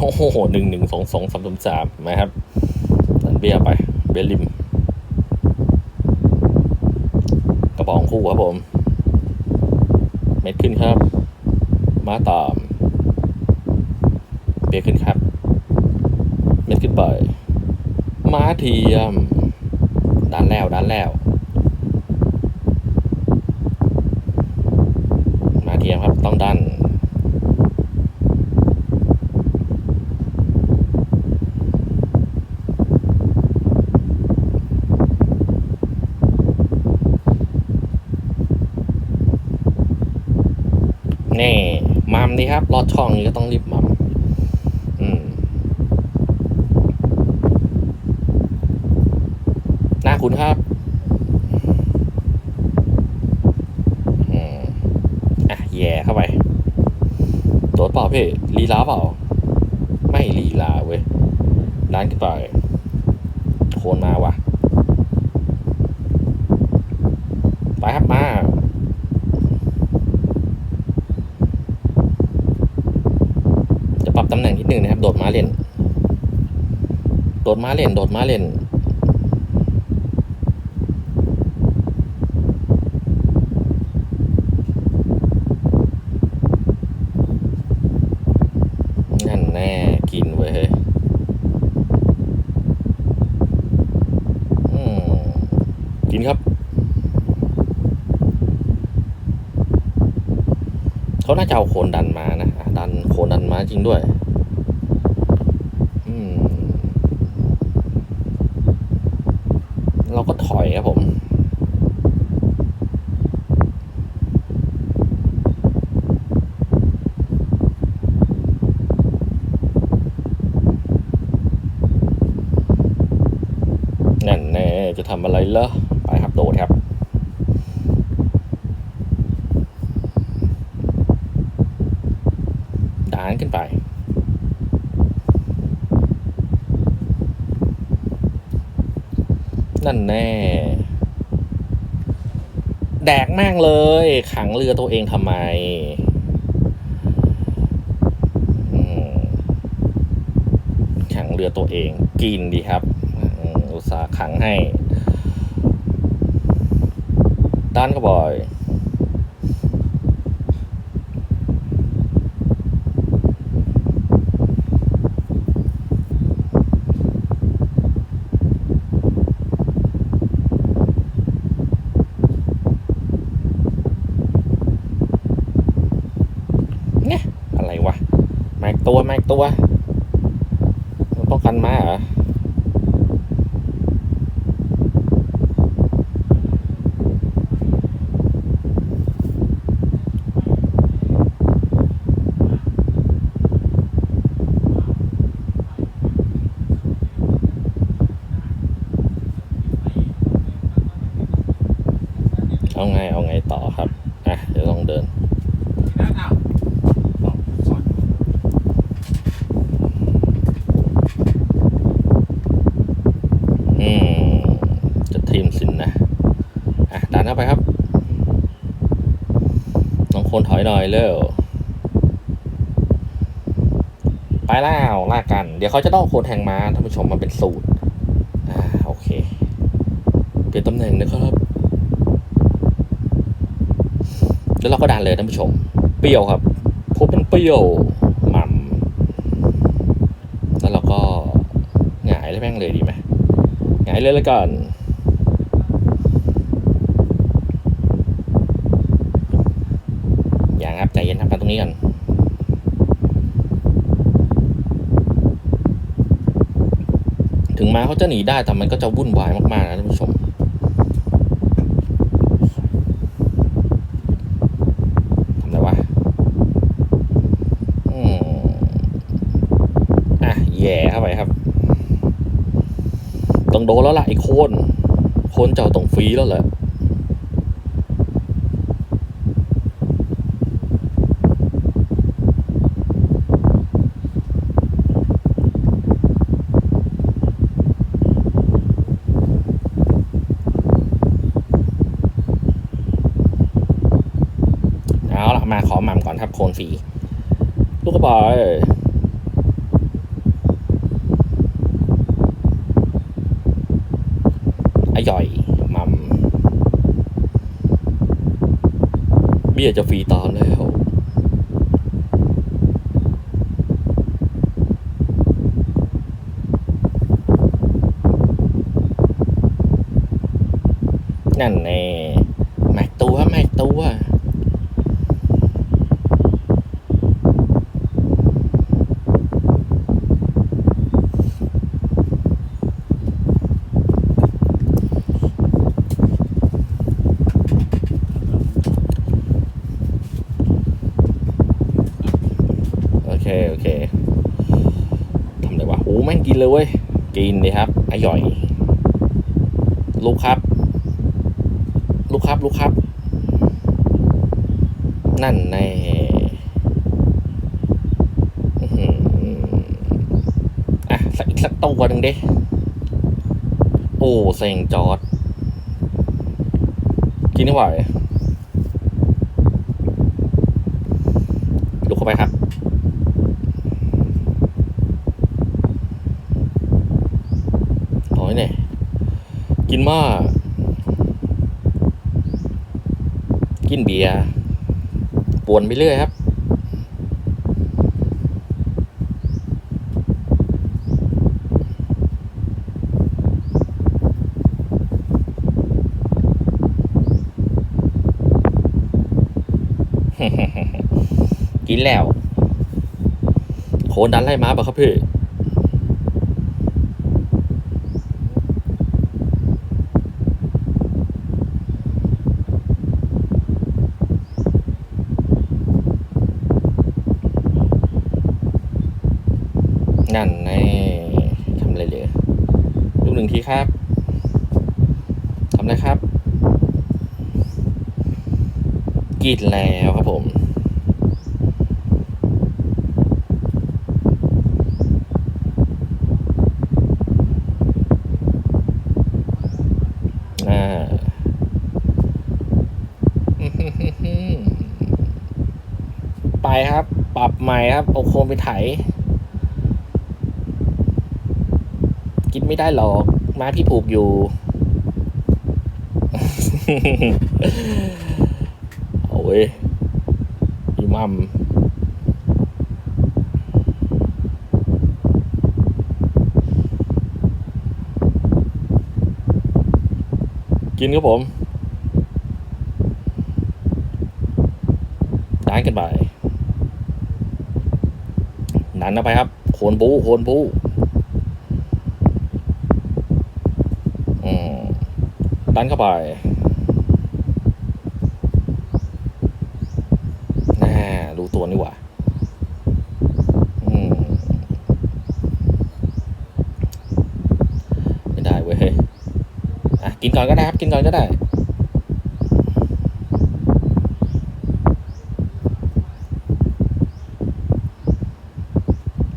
โอ้โหหนึ่งหนึ่งสองสองสามสามสามนะครับสันเบียไป เบลิม กระบองคู่ครับผม เม็ดขึ้นครับ มาตาม เบียขึ้นครับ เม็ดขึ้นไป มาเทียมดันแล้วดันแล้ว มาเทียมครับต้องดัน แน่ มัมดีครับลอดช่องนี้ก็ต้องรีบมัมหน้าคุณครับอืมอะแย่เข้าไปตัวเปล่าพี่ลีลาเปล่า ไม่ลีลาเว้ยด้านขึ้นไปโคนมาว่ะ ไปครับมา จะปรับ ตำแหน่งนิดนึงนะครับ โดดม้าเล่น โดดม้าเล่น โดดม้าเล่น นั่นแน่กินเว้ยเฮ้ยอืมกินครับเขาน่าจะเอาโคนดันมานะอะดันโคนดันมาจริงด้วย อืม เราก็ถอยครับผม นั่นแน่ จะทำอะไรเหรอไปครับโดดครับดานขึ้นไปนั่นแน่ แดกแม่งเลย ขังเรือตัวเองทำไม ขังเรือตัวเอง กินดีครับ อุตส่าห์ขังให้ ด้านก็บ่อยเนี่ยอะไรวะแม็กตัวแม็กตัวมันป้องกันมาเหรอ เอาไงเอาไงต่อครับ อะเดี๋ยวลองเดินอืมจะทีมสินนะ อะดันเข้าไปครับน้องคนถอยหน่อยเร็วไปแล้วลากกัน เดี๋ยวเขาจะต้องโคนแทงม้าท่านผู้ชมมันเป็นสูตร อ่า โอเค เปลี่ยนตำแหน่งนะครับ แล้วเราก็ดันเลยท่านผู้ชม เปรี้ยวครับพบเป็นเปรี้ยวหม่ำแล้วเราก็หงายเลยแม่งเลยดีไหมหงายเลยแล้วกันอย่างครับใจเย็นทำกันตรงนี้กันถึงมาเขาจะหนีได้แต่มันก็จะวุ่นวายมากๆนะท่านผู้ชม ทำอะไรวะ อืม อะ แย่เข้าไปครับ ต้องโดนแล้วล่ะไอ้โคนโคนเจ้าต้องฟรีแล้วแหละเอาละมาขอหม่ำก่อนครับโคนฟรีลูกกระบอย อย่อยมัมเบี้ยจะฟรีตอนแล้วนั่นแน่แม็กตัวแม็กตัว โอเค โอเค ทำอะไรวะโอ้แม่งกินเลยเว้ย กิน ดิครับอร่อยลูกครับลูกครับลูกครับ นั่นแน่อื้มอะสักอีกสักตัวหนึ่งดิโอ้เซ็งจอดกินไม่ไหวลุกเข้าไปครับ โอ้ยเนี่ย กิน มากินเบียร์ปวนไปเรื่อยครับ กินแล้ว โคนดันไล่ม้าปะครับพี่ นั่นแน่ทำอะไรเหลยลูกหนึ่งทีครับทำอะไรครับกินแล้วครับผมอ่าไปครับ ปรับใหม่ครับเอาโคมไปไถ กิน ไม่ได้หรอกม้าพี่ผูกอยู่ เอาเว้ยพี่มัมกินครับผมด้านกันไปดันเข้าไปครับ โคนบู โคนบู อืม ดันเข้าไปน่ารู้ตัวนี่หว่าอืมไม่ได้เว้ยอะกินก่อนก็ได้ครับ กินก่อนก็ได้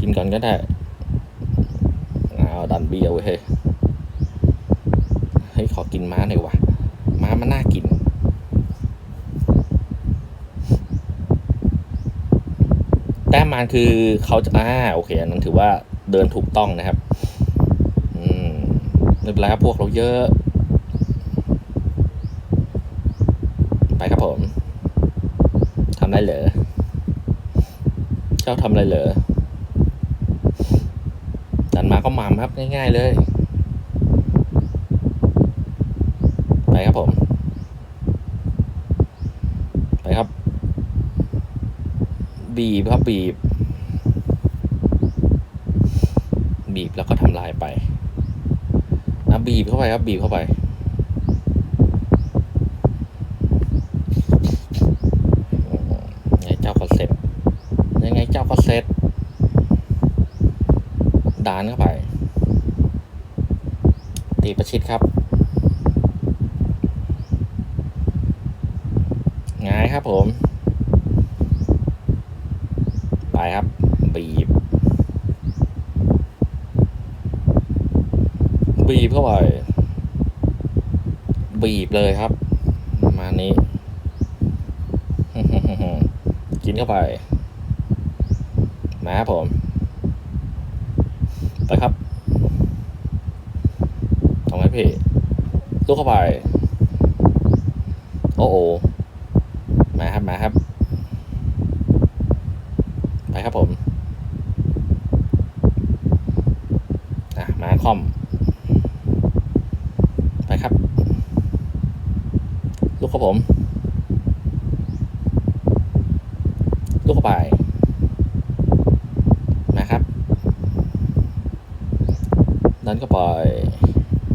กินก่อนก็ได้เอาดันเบียร์เว้ย ขอกินม้าหน่อยวะม้ามันน่ากิน แต้มมันคือเขาจะอ่าโอเคอันนั้นถือว่าเดินถูกต้องนะครับ อืมไม่เป็นไรครับพวกเราเยอะ ไปครับผมทำอะไรเหรอเจ้าทำอะไรเหรอดันมาก็มามครับง่าย ๆ เลย ไป ครับผม ไปครับ บีบครับบีบ บีบแล้วก็ทำลายไปนะบีบเข้าไปครับบีบเข้าไปไงเจ้าก็เสร็จยังไงเจ้าก็เสร็จดานเข้าไป ตีประชิดครับ งาย ครับผม ไปครับ บีบ บีบเข้าไป บีบเลยครับ ประมาณนี้ กินเข้าไป มาครับผม ไปครับทำไมพี่ลูกเข้าไป โอ้โอ มาครับมาครับไปครับผมอะมาคอม ไปครับ ลูกครับผม ลูกเข้าไปนะครับดันเข้าไป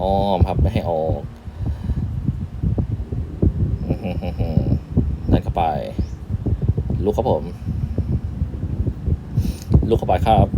อ้อมครับไม่ให้ออก เข้าไป ลุกครับผม ลุกเข้าไปครับ